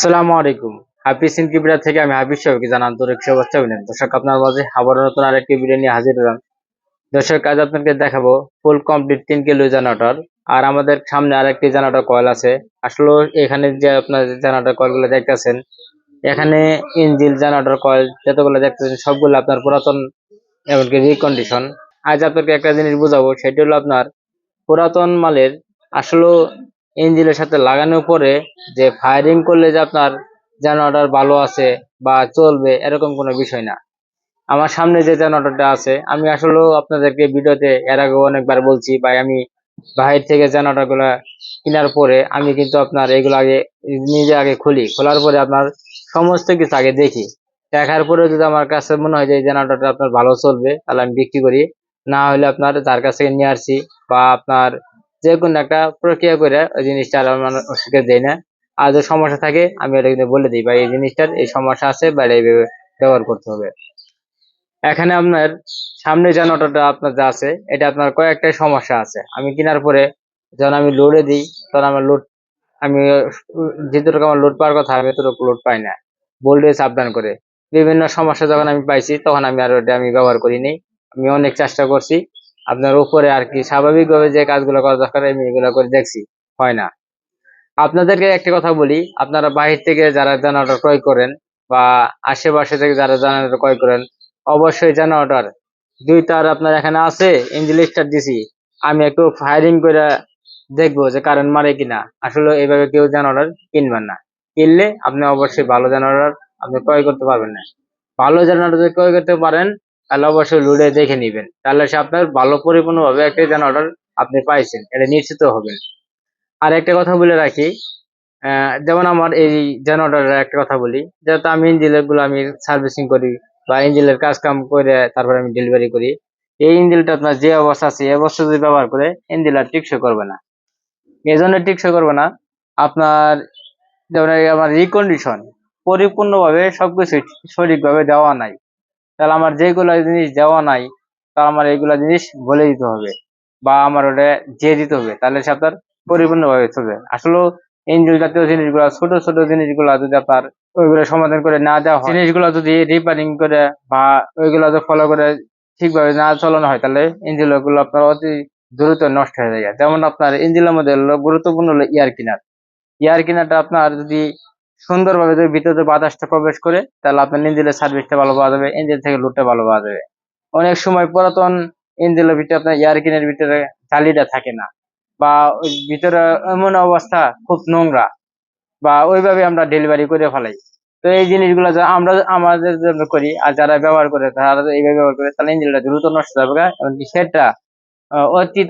আসসালামু আলাইকুম। হাফিজ ইনকিউবেটর থেকে আমি হাফিজ সবাইকে জানান আন্তরিক শুভেচ্ছা দর্শক, আপনার মাঝে আবারও নতুন আরেকটি ভিডিও নিয়ে হাজির হলাম। দর্শক, আজ আপনাকে দেখাবো ফুল কমপ্লিট তিন কিলো জেনারেটর। আর আমাদের সামনে আরেকটি জেনারেটর কয়েল আছে। আসলে এখানে যে আপনার জেনারেটর কয়েলগুলো দেখতেছেন, এখানে ইঞ্জিল জেনারেটর কয়েল যতগুলো দেখতেছেন, সবগুলো আপনার পুরাতন এমনকি রিকন্ডিশন আজ আপনাকে একটা জিনিস বোঝাবো, সেটি হলো আপনার পুরাতন মালের আসলে ইঞ্জিনের সাথে লাগানোর পরে যে ফায়ারিং করলে যে আপনার জেনারেটর ভালো আছে বা চলবে, এরকম কোনো বিষয় না। আমার সামনে যে জেনারেটরটা আছে, আমি আসলেও আপনাদেরকে ভিডিওতে এর আগে অনেকবার বলছি বা আমি বাহির থেকে জেনারেটরগুলা কেনার পরে আমি কিন্তু আপনার এগুলো আগে, নিজে আগে খুলি। খোলার পরে আপনার সমস্ত কিছু আগে দেখি। দেখার পরে যদি আমার কাছে মনে হয় যে এই জেনারেটরটা আপনার ভালো চলবে, তাহলে আমি বিক্রি করি। না হলে আপনার তার কাছ থেকে নিয়ে আসছি বা আপনার যে কোনো একটা প্রক্রিয়া করে ওই জিনিসটা আর ওষুধকে দেয় না। আর যদি সমস্যা থাকে, আমি এটা কিন্তু বলে দিই বা এই জিনিসটার এই সমস্যা আছে বা এইভাবে ব্যবহার করতে হবে। এখানে আপনার সামনে যে নটাটা আপনার যা আছে, এটা আপনার কয়েকটা সমস্যা আছে। আমি কেনার পরে যখন আমি লোডে দিই, তখন আমার লোড আমি যেটুকু আমার লোড পাওয়ার কথা, আমি এতটুকু লোড পাই না। ভোল্টেজ আপডাউন করে। বিভিন্ন সমস্যা যখন আমি পাইছি, তখন আমি আর ওটা আমি ব্যবহার করিনি আমি অনেক চেষ্টা করছি। আপনার উপরে আর কি স্বাভাবিকভাবে যে কাজগুলো করা দরকার, আমি এগুলো করে দেখছি। হয় না। আপনাদেরকে একটা কথা বলি, আপনারা বাহির থেকে যারা জেনারেটর ক্রয় করেন বা আশেপাশে থেকে যারা জেনারেটর ক্রয় করেন, অবশ্যই জেনারেটর দুই তার আপনার এখানে আছে ইঞ্জিন স্টার দিছি আমি একটু ফায়ারিং করে দেখব যে কারেন্ট মারে কিনা। আসলে এইভাবে কেউ জেনারেটর কিনবেন না। কিনলে আপনি অবশ্যই ভালো জেনারেটর আপনি ক্রয় করতে পারবেন না। ভালো জেনারেটর ক্রয় করতে পারেন তাহলে অবশ্যই লুডে দেখে নিবেন। তাহলে সে আপনার ভালো পরিপূর্ণভাবে একটা যেন অর্ডার আপনি পাইছেন, এটা নিশ্চিত হবেন আর একটা কথা বলে রাখি যেমন আমার এই জেনারেটরের একটা কথা বলি, যেহেতু আমি ইঞ্জিনেরগুলো আমি সার্ভিসিং করি বা ইঞ্জিনের কাজ কাম করে তারপরে আমি ডেলিভারি করি, এই ইঞ্জিনটা আপনার যে অবস্থা আছে, এই অবস্থা যদি ব্যবহার করে ইঞ্জিন আর টিকসই করবে না। এই জন্য টিকসই করবে না। আপনার যেমন আমার রিকন্ডিশন পরিপূর্ণভাবে সবকিছু সঠিকভাবে দেওয়া নাই। তাহলে আমার যেগুলো জিনিস দেওয়া নাই তা আমার এইগুলা জিনিস বলে দিতে হবে বা আমার ওটা দিয়ে দিতে হবে। তাহলে সে আপনার পরিপূর্ণভাবে চলবে আসলে ইঞ্জিন জাতীয় জিনিসগুলো, ছোট ছোট জিনিসগুলো যদি আপনার ওইগুলো সমাধান করে না দেওয়া জিনিসগুলো যদি রিপেয়ারিং করে বা ওইগুলো যদি ফলো করে ঠিকভাবে না চালানো হয়, তাহলে ইঞ্জিনগুলো আপনার অতি দ্রুত নষ্ট হয়ে যায়। যেমন আপনার ইঞ্জিনের মধ্যে গুরুত্বপূর্ণ হলো ইয়ার কিনার। ইয়ার কিনারটা আপনার যদি সুন্দরভাবে যদি ভিতরে বাতাসটা প্রবেশ করে, তাহলে আপনার ইঞ্জিনের সার্ভিসটা ভালো পাওয়া যাবে ইঞ্জিন থেকে লুটটা ভালো পাওয়া যাবে। অনেক সময় পুরাতন ইঞ্জিনের ভিতরে আপনার ইয়ার কিনের ভিতরে জালিটা থাকে না, বা ওই ভিতরে এমন অবস্থা, খুব নোংরা, বা ওইভাবে আমরা ডেলিভারি করে ফেলাই। তো এই জিনিসগুলো আমরা আমাদের জন্য করি, আর যারা ব্যবহার করে, তারা এইভাবে ব্যবহার করে, তাহলে ইঞ্জিনটা দ্রুত নষ্ট হয়ে যাবে এমনকি হেডটা অতি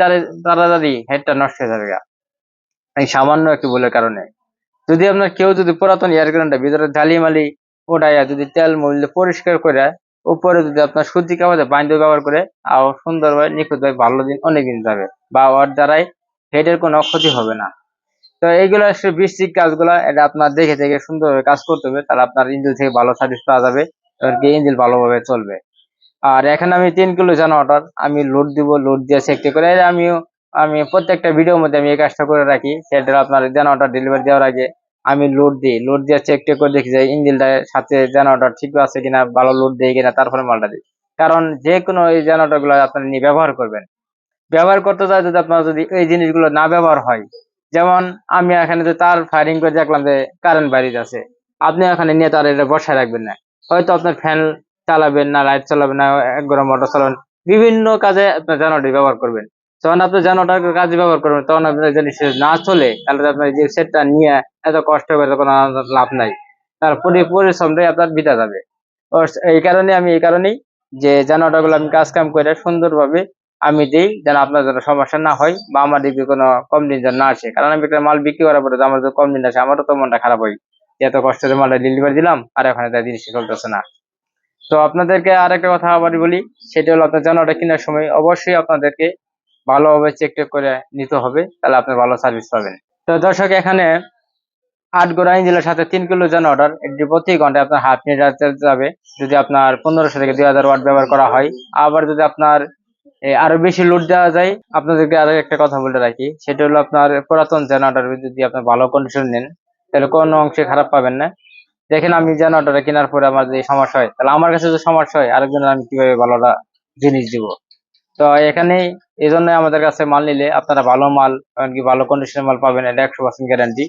তাড়াতাড়ি হেডটা নষ্ট হয়ে যাবে এই সামান্য একটু ভুলের কারণে। যদি আপনার কেউ যদি পুরাতন এয়ার কারেন্টটা ভিতরে জালি মালি ওটাইয়া যদি তেল মূল্য পরিষ্কার করে উপরে যদি আপনার সুতি কাগজে বাইন্ড ব্যবহার করে আর সুন্দরভাবে, নিখুঁতভাবে ভালো দিন, অনেক দিন যাবে বা ওর দ্বারাই হেডের কোনো ক্ষতি হবে না। তো এইগুলো বৃষ্টিক কাজগুলো, এটা আপনার দেখে দেখে সুন্দরভাবে কাজ করতে হবে, তাহলে আপনার ইঞ্জিল থেকে ভালো সার্ভিস পাওয়া যাবে এমনকি ইঞ্জিন ভালোভাবে চলবে। আর এখানে আমি তিন কিলো জেনারেটর আমি লোড দিব লোড দিয়ে চেক করে আমিও, আমি প্রত্যেকটা ভিডিওর মধ্যে আমি এই কাজটা করে রাখি, সেটা আপনার জেনারেটর ডেলিভারি দেওয়ার আগে। আমি লোড দিই। লোড দিয়ে চেক টেক করে দেখি যে ইঞ্জিনটা সাথে জেনারেটর ঠিক আছে কিনা, ভালো লোড দেয় কিনা, তারপরে মালটা দিই। কারণ যে কোনো এই জেনারেটরগুলো আপনার নিয়ে ব্যবহার করবেন। ব্যবহার করতে যায় যদি আপনার যদি এই জিনিসগুলো না ব্যবহার হয়, যেমন আমি এখানে যে তার ফায়ারিং করে দেখলাম যে কারেন্ট বাড়ি আছে, আপনি এখানে নিয়ে তার এটা বসায় রাখবেন না। হয়তো আপনার ফ্যান চালাবেন না লাইট চালাবেন না গরম মোটর চালাবেন। বিভিন্ন কাজে আপনার জেনারেটর ব্যবহার করবেন। যখন আপনি জেনারেটর কাজে ব্যবহার করবেন তখন আপনার যদি সে না চলে, তাহলে আপনার যে সেটটা নিয়ে এত কষ্ট করে কোনো লাভ নাই। তার পুরি পরিশ্রমটাই আপনার বিতা যাবে। এই কারণে আমি, এই কারণেই যে জেনারেটরগুলো আমি কাজ কাম করে সুন্দরভাবে আমি দিই, যেন আপনার যেন সমস্যা না হয় বা আমার দিকে কোনো কম দিন যেন না আসে। কারণ আমি একটা মাল বিক্রি করার পরে আমার যদি কম দিন আসে, আমারও তো মনটা খারাপ হয়। এত কষ্ট করে মালটা ডেলিভারি দিলাম, আর ওখানে তার জিনিসটা চলতেছে না। তো আপনাদেরকে আর একটা কথা আবার বলি, সেটা হলো আপনার জেনারেটর কেনার সময় অবশ্যই আপনাদেরকে ভালোভাবে চেক টেক করে নিতে হবে, তাহলে আপনি ভালো সার্ভিস পাবেন। তো দর্শক, এখানে আট গোড়া ইঞ্জিনের সাথে তিন কিলো জন অর্ডার এটি প্রতি ঘন্টায় আপনার হাফ মিটার যাবে। যদি আপনার পনেরোশো থেকে দুই হাজার ওয়াট ব্যবহার করা হয়, আবার যদি আপনার আরও বেশি লোড দেওয়া যায়, আপনাদেরকে আরও একটা কথা বলে রাখি, সেটা হলো আপনার পুরাতন জেনারেটর যদি আপনার ভালো কন্ডিশন নেন, তাহলে কোনো অংশে খারাপ পাবেন না। দেখেন আমি জেনারেটরটা কেনার পরে আমার যে সমস্যা হয়, তাহলে আমার কাছে যে সমস্যা হয়, আরেকজনের আমি কীভাবে ভালোটা জিনিস দিব? তো এখানে এই জন্য আমাদের কাছে মাল নিলে আপনারা ভালো মাল, এমনকি ভালো কন্ডিশনের মাল পাবেন, এটা একশো পার্সেন্ট গ্যারান্টি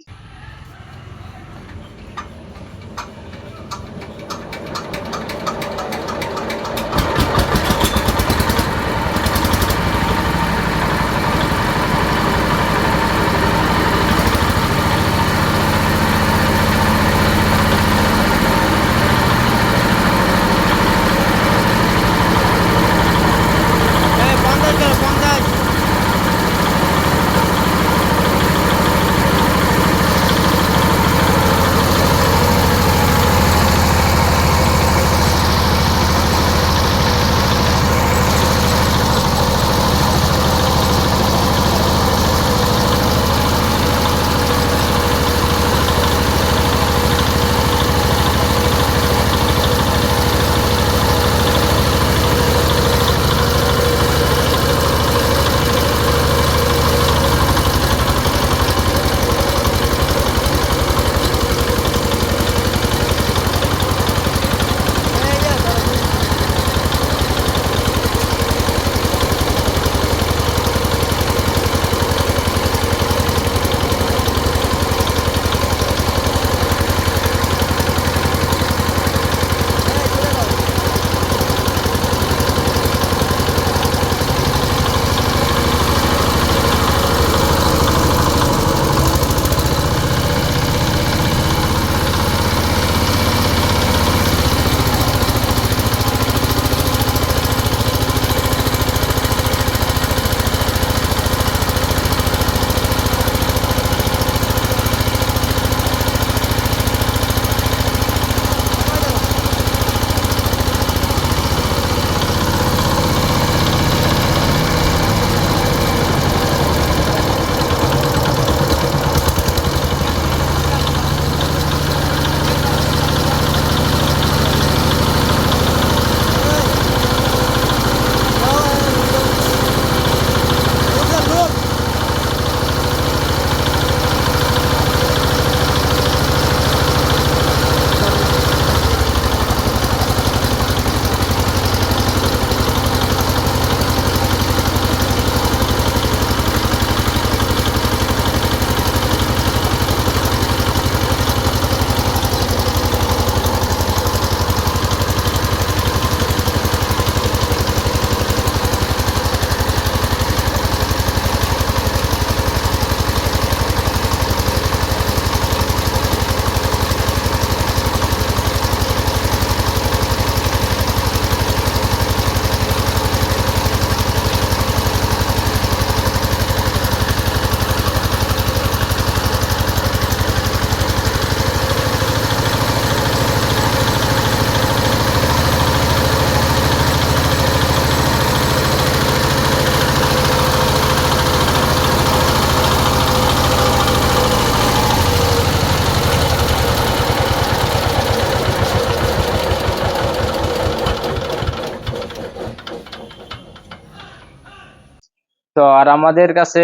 তো আর আমাদের কাছে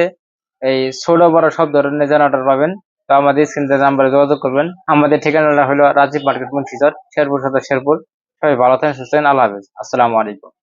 এই ছোট বড় সব ধরনের জেনারেটর পাবেন। তো আমাদের স্ক্রিন নাম্বারে যোগাযোগ করবেন। আমাদের ঠিকানাটা হলো রাজীব মার্কেট মন্ত্রী শেরপুর সদর শেরপুর। সবাই ভালো থাকেন, সুস্থ আল্লাহ হাফেজ। আসসালামু আলাইকুম।